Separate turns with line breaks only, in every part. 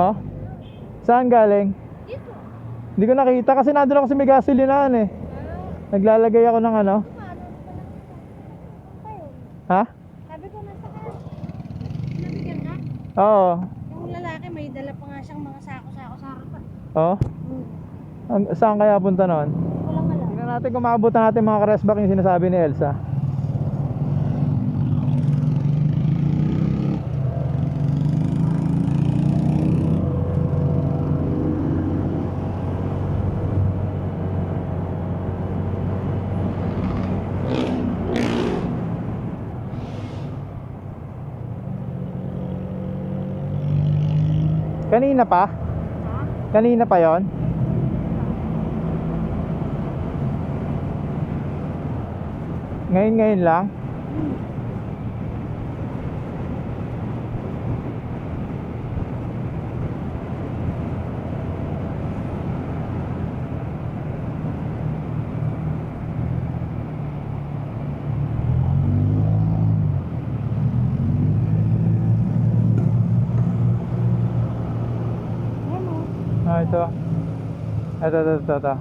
Oh? Saan galing?
Dito.
Hindi ko nakita kasi nandun ako sa may gasolinahan eh. Naglalagay ako ng ano. Ha?
Sabi ko nasa ka. Nabigyan ka?
Oo.
Yung lalaki may dala pa nga siyang mga sako-sako sa harapan.
Oh?
Hmm.
Ang- Saan kaya punta noon?
Walang alam.
Tingnan natin kung maabutan natin mga karesbak yung sinasabi ni Elsa. Kanina pa? Kanina pa yon? Ngayon ngayon lang? Ito. Ito, ito, ito, ito.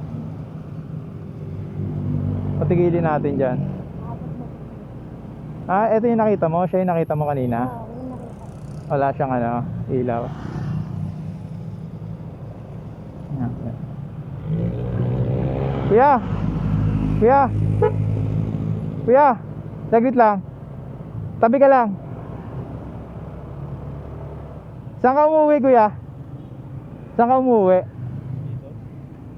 Patigilin natin dyan. Ah, ito yung nakita mo. Siya yung nakita mo kanina. Wala siyang ano, ilaw. Yan. Kuya! Kuya! Kuya! Saglit lang. Tabi ka lang. Saan ka umuwi, kuya? Saan ka umuwi?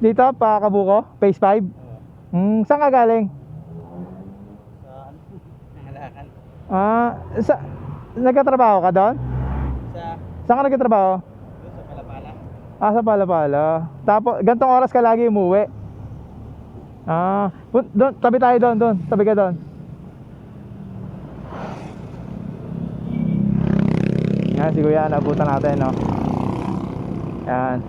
Dito, pa Kabuko? Phase 5? Hmm, saan ka galing?
Halakan.
Ah, sa, nagkatrabaho ka doon?
Sa,
Saan ka nagkatrabaho?
doon sa Palapala.
Ah, sa Palapala. Tapos, gantong oras ka lagi umuwi. Ah, doon, tabi tayo doon, doon. Tabi ka doon. Yan, si Kuya, naabutan natin, no? Yan.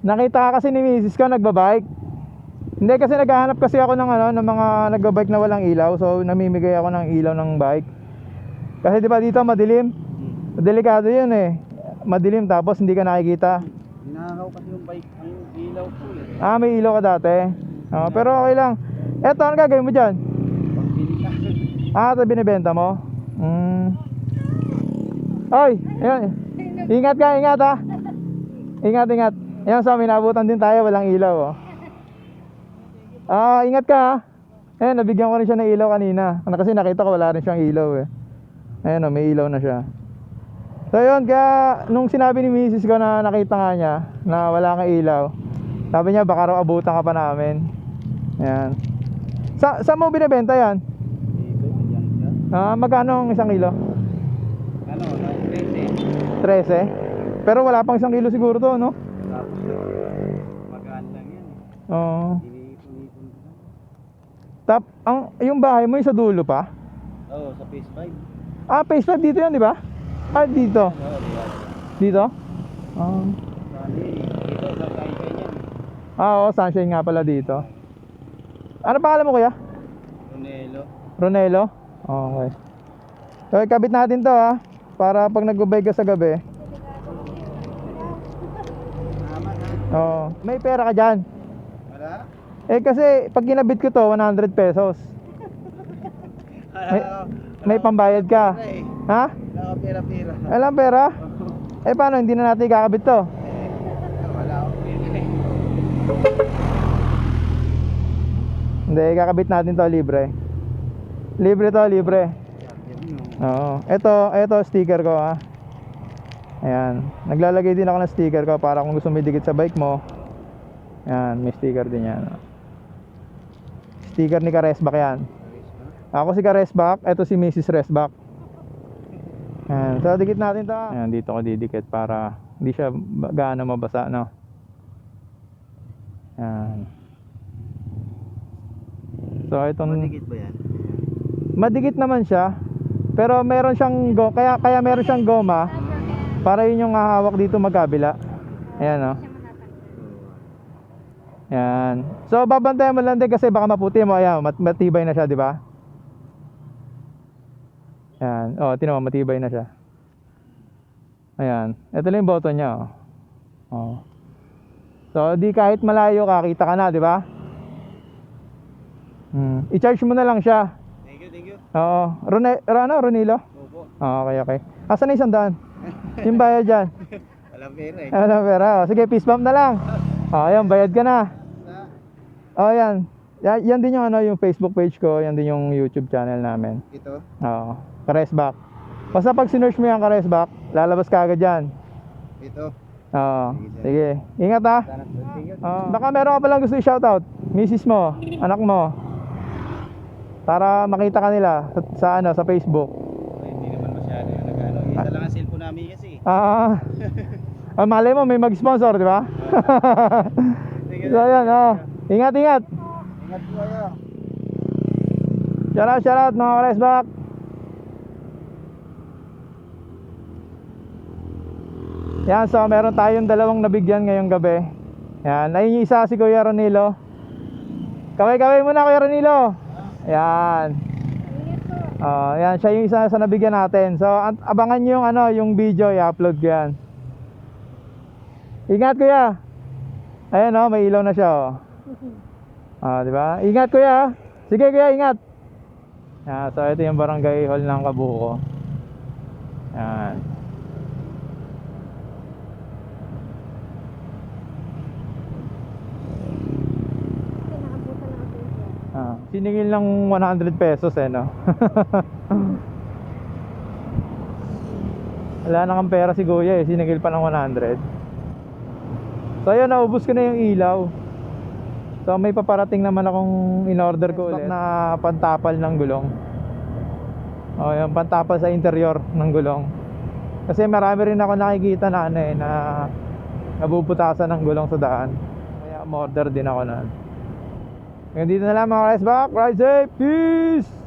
Nakita ka kasi ni Mrs. ko nagbabike. Hindi kasi naghahanap kasi ako ng ano ng mga nagbabike na walang ilaw. So namimigay ako ng ilaw ng bike. Kasi 'di ba dito madilim? Delikado 'yun eh. Madilim tapos hindi ka nakikita.
Ninakaw kasi yung bike, ang ilaw ko eh.
Ah, may ilaw ka dati. Ah, pero okay lang. Eto, ano gagawin mo diyan?
Pagbili ka.
Ah, ito binibenta mo? Mm. Oy, ayan. Ingat ka, ingat ha. Ingat, ingat. Ayan, sa amin, nabutan din tayo, walang ilaw oh. Ah, ingat ka ha. Ayan, nabigyan ko rin siya ng ilaw kanina. Kasi nakita ko wala rin siyang ilaw eh. Ayan oh, may ilaw na siya. So yun, kaya nung sinabi ni Mrs. ko na nakita nga niya na wala kang ilaw, sabi niya baka raw abutan ka pa namin. Ayan. Sa, saan mo binibenta yan? Ah, magkano ang isang kilo?
Ano, na 13.
13? Pero wala pang isang kilo siguro to, no?
Magaan lang yan.
Oo.
Ko lang.
Tap, ang, yung bahay mo yung sa dulo pa?
Oo, sa phase 5.
Ah, phase 5 dito yun, di ba? Ah, dito. Dito? Ah, ah oo, sunshine nga pala dito. Ano pangalan mo kuya?
Ronelo.
Ronelo? Okay. So, ikabit natin to ha. Para pag nag-ubay ka sa gabi. Oo. May pera ka dyan.
Wala?
Eh kasi pag kinabit ko to, 100 pesos. May, may pambayad ka.
Eh,
Ha?
Nakapira-pira.
Alam pera? Eh paano, hindi na natin ikakabit to?
Wala akong pira eh.
Hindi, ikakabit natin to libre. Libre to, libre. Oo. Ito, ito sticker ko ha. Ayan. Naglalagay din ako ng sticker ko para kung gusto mo idikit sa bike mo. Ayan, may sticker din yan. Sticker ni Karesbak yan. Ako si Karesbak, ito si Mrs. Resbak. Ayan, so dikit natin to. Ayan, dito ko didikit para hindi siya gaano mabasa, no? Ayan. So itong
Madikit ba yan?
madikit naman siya. Pero meron siyang go, kaya kaya meron siyang goma para yun yung hahawak dito magkabila. Ayan oh.
Siya matatanggal.
Yan. So, babantayan mo lang din kasi baka maputi mo. Ayan, mat matibay na siya, di ba? Yan. Oh, tinan mo, matibay na siya. Ayan. Ito lang yung button niya, oh. oh. So, di kahit malayo ka, kita ka na, di ba? Hmm. I-charge mo na lang siya.
Thank you, thank you.
Oo. Rone, ano, Ronilo?
Opo.
Oh, okay, okay. Asan na isang daan? Yung bayad dyan.
Walang pera eh.
Ano, pera. Oh, sige, peace bump na lang. Oh, ayan, bayad ka na. Oh, yan. Yan, yan din yung ano, yung Facebook page ko, yan din yung YouTube channel namin.
ito.
Oo. Karesback. Basta pag sinearch mo yung Karesback, lalabas ka agad yan.
Ito.
Oo. Sige. Ingat ha. Oo. Baka meron ka palang gusto i-shoutout. Misis mo, anak mo. Para makita ka nila sa, sa ano, sa Facebook.
Hindi naman masyado yung nag-ano. Isa lang ang cellphone namin kasi.
Ah. ah, malay mo may mag-sponsor, di ba? So, yan, oh. Ingat, ingat.
Ingat po kayo.
Shout out, shout out mga Karesback. Yan, so meron tayong dalawang nabigyan ngayong gabi. Yan, ayun yung isa si Kuya Ronilo. Kaway-kaway muna Kuya Ronilo. Yan. Oh, yan, siya yung isa sa nabigyan natin. So, an- abangan nyo yung ano, yung video, i-upload ko yan. Ingat Kuya. Ayan oh, may ilaw na siya oh. Ah, di ba? Ingat Kuya. Sige Kuya, ingat. Yan, so ito yung barangay hall ng Kabuko. Yan.
Nakabutan na ako dito.
Siningil ng 100 pesos eh, no? Wala na kang pera si Kuya eh, siningil pa ng 100. So ayun, naubos ko na yung ilaw. So may paparating naman akong in-order ko ulit na pantapal ng gulong. O yung pantapal sa interior ng gulong. Kasi marami rin ako nakikita na ano eh, na nabubutasan ng gulong sa daan. Kaya order din ako na. Hanggang dito na lang mga back. Ride safe. Peace!